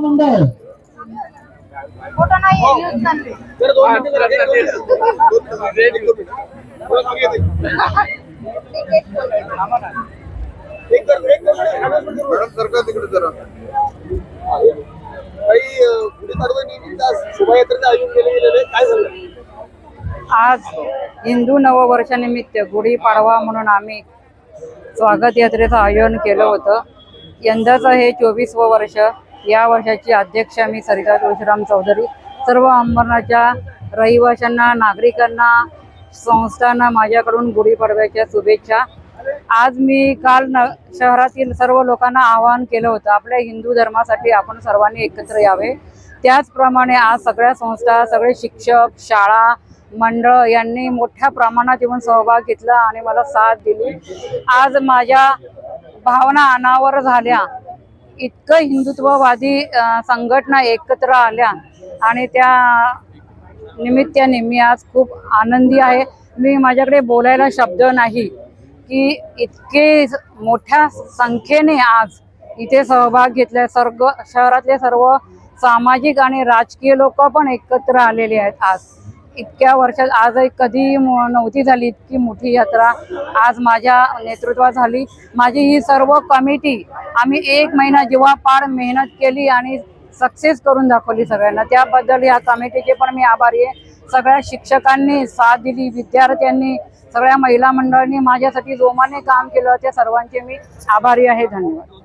मंडळ आज हिंदू नववर्षानिमित्त गुढीपाडवा म्हणून आम्ही स्वागत यात्रेचं आयोजन केलं होतं. यंदाचं हे चोवीसवं वर्ष या वर्षाची अध्यक्ष मी सरिता तुळशीराम चौधरी. सर्व अंबरनाथच्या रहिवाशांना नागरिकांना संस्थांना माझ्याकडून गुढीपाडव्याच्या शुभेच्छा. आज मी काल न शहरातील सर्व लोकांना आवाहन केलं होतं आपल्या हिंदू धर्मासाठी आपण सर्वांनी एकत्र यावे. त्याचप्रमाणे आज सगळ्या संस्था सगळे शिक्षक शाळा मंडळ यांनी मोठ्या प्रमाणात येऊन सहभाग घेतला आणि मला साथ दिली. आज माझ्या भावना अनावर झाल्या. इतकं हिंदुत्ववादी संघटना एकत्र आल्या आणि त्या निमित्ताने मी आज खूप आनंदी आहे. मी माझ्याकडे बोलायला शब्द नाही की इतके मोठ्या संख्येने आज इथे सहभाग घेतलाय. सर्व शहरातले सर्व सामाजिक आणि राजकीय लोक पण एकत्र आलेले आहेत आज. इतक्या वर्षात आज एक कधी नव्हती झाली इतकी मोठी यात्रा. आज माझ्या नेतृत्वात झाली. माझी ही सर्व कमिटी आम्ही एक महिना जीवापाड मेहनत केली आणि सक्सेस करून दाखवली सगळ्यांना. त्याबद्दल या कमिटीचे पण मी आभारी आहे. सगळ्या शिक्षकांनी साथ दिली विद्यार्थ्यांनी सगळ्या महिला मंडळांनी माझ्यासाठी जोमाने काम केलं. त्या सर्वांचे मी आभारी आहे. धन्यवाद.